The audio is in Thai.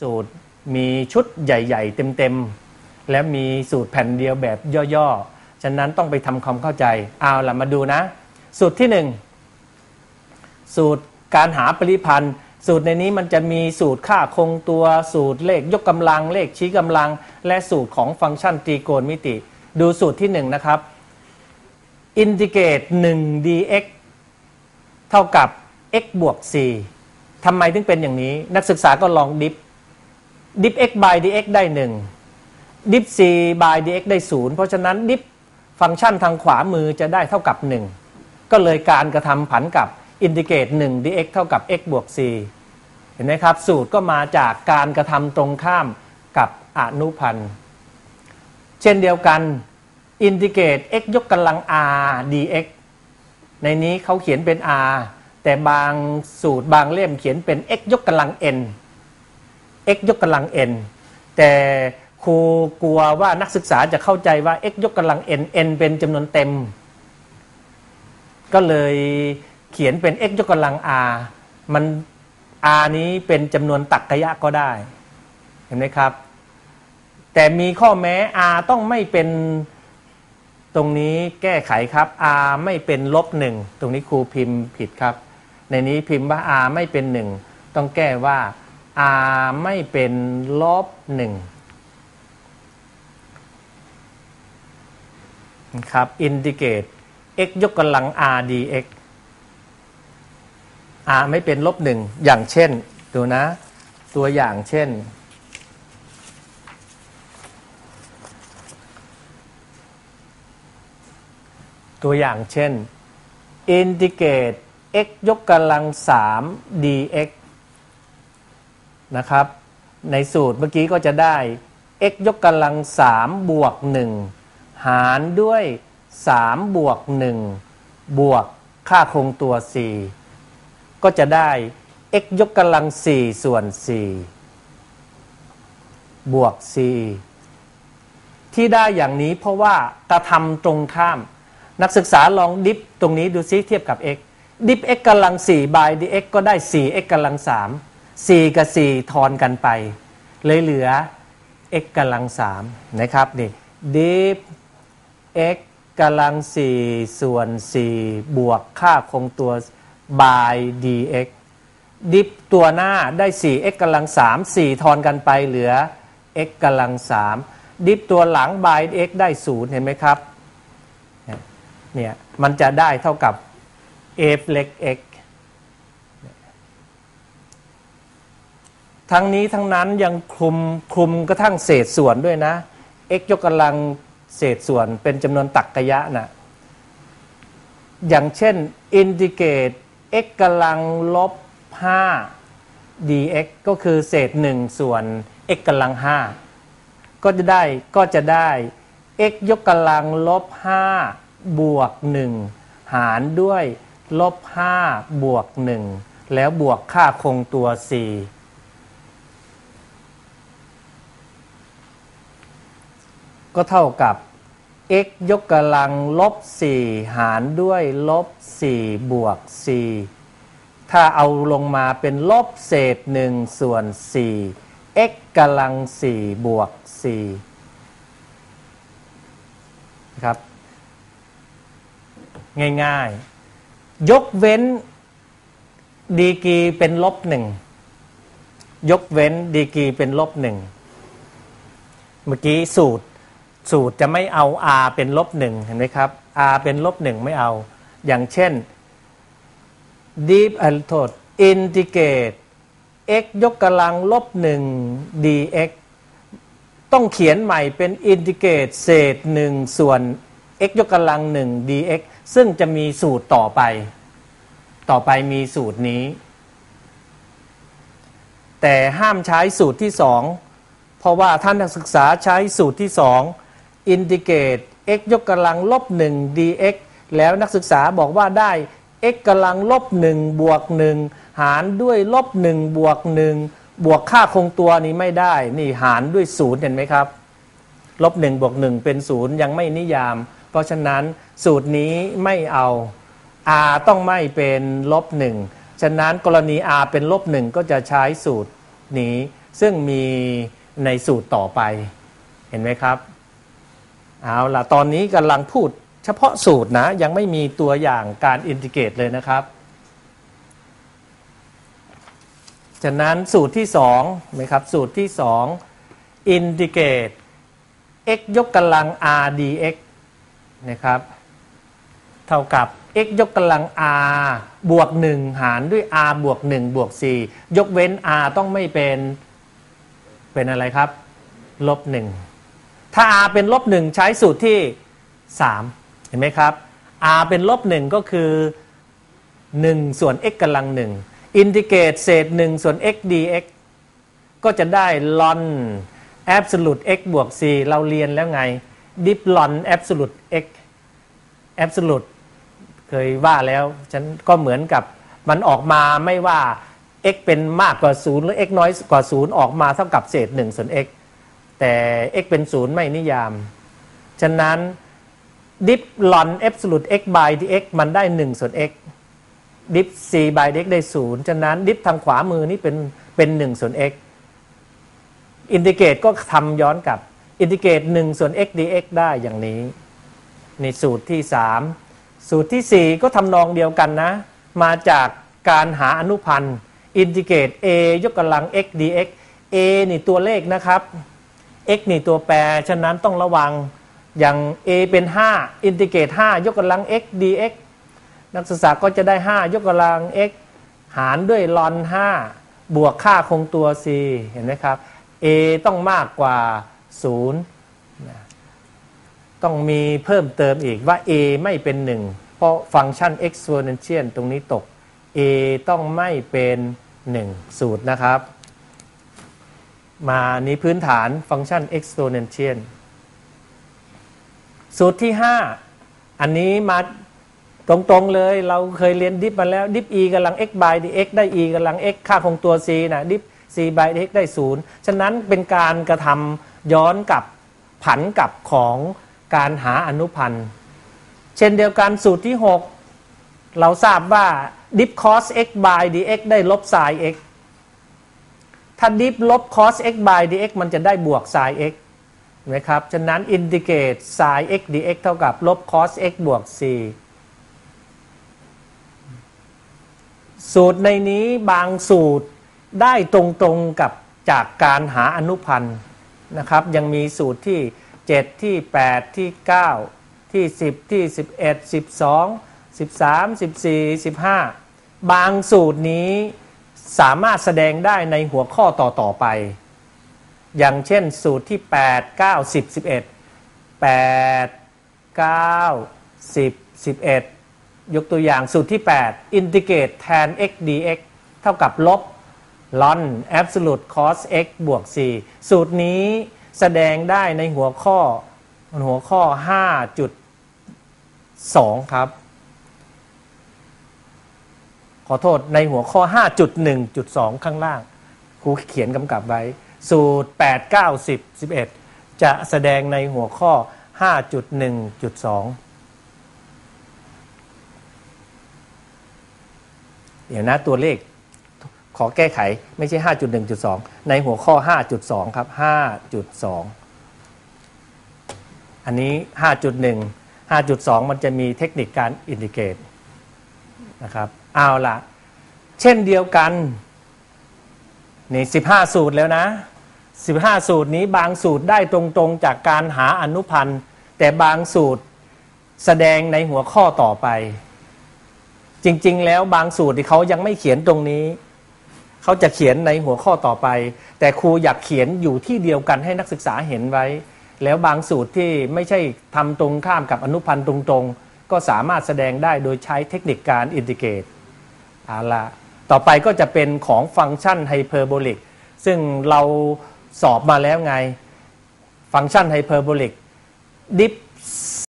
สูตรมีชุดใหญ่ ๆ เต็มๆ และมีสูตรแผ่นเดียวแบบย่อๆ ฉะนั้นต้องไปทำความเข้าใจ เอาล่ะมาดูนะ สูตรที่หนึ่งสูตรการหาปริพันธ์สูตรในนี้มันจะมีสูตรค่าคงตัวสูตรเลขยกกำลังเลขชี้กำลัง และสูตรของฟังก์ชันตรีโกณมิติ ดูสูตรที่หนึ่งนะครับอินทิเกรต 1 dx เท่ากับ x บวก c ทำไมถึงเป็นอย่างนี้ นักศึกษาก็ลองดิฟ ดิฟ x by dx ได้ 1 ดิฟ c by dx ได้ 0 เพราะฉะนั้นดิฟฟังก์ชันทางขวามือจะได้เท่ากับ 1 ก็เลยการกระทำผันกับอินทิเกรต1 dx เท่ากับ x บวก c เห็นไหมครับ สูตรก็มาจากการกระทำตรงข้ามกับอนุพันธ์ เช่นเดียวกันอินทิเกรต x ยกกำลัง r dx ในนี้เขาเขียนเป็น r แต่บางสูตรบางเล่มเขียนเป็น x ยกกำลัง n x ยกกำลัง n แต่ครูกลัวว่านักศึกษาจะเข้าใจว่า x ยกกำลัง n n เป็นจำนวนเต็ม ก็เลยเขียนเป็น x ยกกำลัง r มัน r นี้เป็นจำนวนตักกะยะก็ได้ เห็นไหมครับ แต่มีข้อแม้ r ต้องไม่เป็นตรงนี้แก้ไขครับ r ไม่เป็นลบหนึ่งตรงนี้ครูพิมพ์ผิดครับ ในนี้พิมพ์ว่า r ไม่เป็นหนึ่งต้องแก้ว่า r ไม่เป็นลบหนึ่งครับอินทิเกต x ยกกำลัง r dx r ไม่เป็นลบหนึ่งอย่างเช่น ดูนะ ตัวอย่างเช่น ตัวอย่างเช่นอินทิเกรต x ยกกำลัง 3 dx นะครับ ในสูตรเมื่อกี้ก็จะได้ x ยกกำลัง 3 บวก 1 หารด้วย 3 บวก 1 บวกค่าคงตัว 4 ก็จะได้ x ยกกำลัง 4 ส่วน 4 บวก 4 ที่ได้อย่างนี้เพราะว่ากระทำตรงข้าม นักศึกษาลองดิฟตรงนี้ดูซิเทียบกับ x ดิฟ x กำลัง4 by dx ก็ได้ 4x กำลัง3 4 กับ 4 ทอนกันไป เลยเหลือ x กำลัง3นะครับนี่ดิฟ x กำลัง 4 ส่วน 4 บวกค่าคงตัว by dx ดิฟตัวหน้าได้ 4x กำลัง 3 4 ทอนกันไปเหลือ x กำลัง 3 ดิฟตัวหลัง by x ได้ 0 เห็นไหมครับเนี่ยมันจะได้เท่ากับ f เล็ก x ทั้งนี้ทั้งนั้นยังคลุมคลุมกระทั่งเศษส่วนด้วยนะ x ยกกำลังเศษส่วนเป็นจำนวนตักกะยะนะอย่างเช่นอินทิเกต x กำลังลบ 5 dx ก็คือเศษ 1 ส่วน x กำลัง 5 ก็จะได้ก็จะได้ x ยกกำลังลบ 5 บวก 1 หารด้วยลบ 5 บวก 1 แล้วบวกค่าคงตัว 4 ก็เท่ากับ x ยกกำลังลบ 4 หารด้วยลบ 4 บวก 4 ถ้าเอาลงมาเป็นลบเศษ 1 ส่วน 4 x กำลัง 4 บวก 4 ครับ ง่ายๆ ยกเว้นดีกีเป็นลบหนึ่งยกเว้นดีกีเป็นลบหนึ่งเมื่อกี้สูตร สูตรจะไม่เอา r เป็นลบหนึ่งเห็นไหมครับ r เป็นลบหนึ่งไม่เอา อย่างเช่น deep อันโทษ integrate x ยกกำลังลบหนึ่ง dx ต้องเขียนใหม่เป็น integrate เศษหนึ่งส่วน x ยกกำลังหนึ่ง dx ซึ่งจะมีสูตรต่อไป ต่อไปมีสูตรนี้ แต่ห้ามใช้สูตรที่สองเพราะว่าท่านนักศึกษาใช้สูตรที่สอง อินทิเกรต x ยกกำลังลบ 1 dx แล้วนักศึกษาบอกว่าได้ x กำลังลบ 1 บวก 1 หารด้วยลบ 1 บวก 1 บวกค่าคงตัวนี้ไม่ได้ นี่หารด้วยศูนย์เห็นไหมครับ ลบ 1 บวก 1 เป็นศูนย์ยังไม่นิยาม เพราะฉะนั้นสูตรนี้ไม่เอา r ต้องไม่เป็นลบหนึ่งฉะนั้นกรณี r เป็นลบหนึ่งก็จะใช้สูตรนี้ ซึ่งมีในสูตรต่อไป เห็นไหมครับ เอาล่ะ ตอนนี้กำลังพูดเฉพาะสูตรนะ ยังไม่มีตัวอย่างการอินทิเกรตเลยนะครับฉะนั้นสูตรที่สองไหมครับสูตรที่สองอินทิเกรต x ยกกำลัง r dx นะครับเท่ากับ x ยกกำลัง r บวก 1 หารด้วย r บวก 1 บวก 4 ยกเว้น r ต้องไม่เป็นเป็นอะไรครับ ลบ 1 ถ้า r เป็นลบ1ใช้สูตรที่ 3 เห็นไหมครับ r เป็นลบ1ก็คือ 1 ส่วน x กำลัง1อินทิเกรตเศษ 1 ส่วน x dx ก็จะได้ลอน absolute x บวก c เราเรียนแล้วไง ดิฟลอน absolute x absolute เคยว่าแล้วฉันก็เหมือนกับมันออกมาไม่ว่า x เป็นมากกว่า 0 หรือ x น้อยกว่า 0 ออกมาเท่ากับเศษ 1 ส่วน x แต่ x เป็น0ไม่นิยาม ฉะนั้นดิฟลอน absolute x by dx มันได้ 1 ส่วน x ดิฟ c by dx ได้ 0 ฉะนั้นดิฟทางขวามือนี่เป็นเป็น 1 ส่วน x อินทิเกรตก็ทำย้อนกลับ อินทิเกรต1 ส่วน x dx ได้อย่างนี้ในสูตรที่ 3 สูตรที่ 4 ก็ทำนองเดียวกันนะ มาจากการหาอนุพันธ์ อินทิเกรต a ยกกำลัง x dx a นี่ตัวเลขนะครับ x นี่ตัวแปร ฉะนั้นต้องระวังอย่าง a เป็น 5 อินทิเกรต5ยกกำลัง x dx นักศึกษาก็จะได้ 5 ยกกำลัง x หารด้วยลอน 5 บวกค่าคงตัว c เห็นไหมครับ a ต้องมากกว่า0นะต้องมีเพิ่มเติมอีกว่า a ไม่เป็น 1 เพราะฟังก์ชัน exponential ตรงนี้ตก a ต้องไม่เป็น 1 สูตรนะครับ มานี้พื้นฐานฟังก์ชัน exponential สูตรที่ 5 อันนี้มาตรงๆเลยเราเคยเรียนดิฟมาแล้วดิฟ e กำลัง x by dx ได้ e กำลัง x ค่าคงตัว c นะดิฟ c by dx ได้ 0 ฉะนั้นเป็นการกระทำย้อนกับผันกับของการหาอนุพันธ์ เช่นเดียวกันสูตรที่ 6 เราทราบว่า diff cos x by dx ได้ลบ sin x ถ้า diff ลบ cos x by dx มันจะได้บวก sin x นะครับ ฉะนั้นอินทิเกรต sin x dx เท่ากับลบ cos x บวก c สูตรในนี้บางสูตรได้ตรงๆกับจากการหาอนุพันธ์นะครับ ยังมีสูตรที่ 7 ที่ 8 ที่ 9 ที่ 10 ที่ 11 12 13 14 15 บางสูตรนี้ สามารถแสดงได้ในหัวข้อต่อๆไป อย่างเช่นสูตรที่ 8 9 10 11 8 9 10 11 ยกตัวอย่างสูตรที่8อินทิเกรตแทน x dx เท่ากับลบ ln absolute cos x บวก c สูตรนี้แสดงได้ในหัวข้อหัวข้อ 5.2 ครับ ขอโทษในหัวข้อ 5.1.2 ข้างล่าง ครูเขียนกำกับไว้ สูตร 8 9 10 11 จะแสดงในหัวข้อ 5.1.2 เดี๋ยวนะตัวเลขขอแก้ไขไม่ใช่ 5.1.2 ในหัวข้อ 5.2 ครับ 5.2 อันนี้ 5.1 5.2 มันจะมีเทคนิคการอินทิเกรตนะครับ เอาละเช่นเดียวกันนี่15สูตรแล้วนะ15สูตรนี้บางสูตรได้ตรงๆจากการหาอนุพันธ์ แต่บางสูตรแสดงในหัวข้อต่อไป จริงๆ แล้วบางสูตรที่เขายังไม่เขียนตรงนี้ เขาจะเขียนในหัวข้อต่อไป แต่ครูอยากเขียนอยู่ที่เดียวกันให้นักศึกษาเห็นไว้ แล้วบางสูตรที่ไม่ใช่ทำตรงข้ามกับอนุพันธ์ตรงๆ ก็สามารถแสดงได้โดยใช้เทคนิคการอินทิเกรต เอาละต่อไปก็จะเป็นของฟังก์ชันไฮเปอร์โบลิกซึ่งเราสอบมาแล้วไง ฟังก์ชันไฮเปอร์โบลิกดิฟ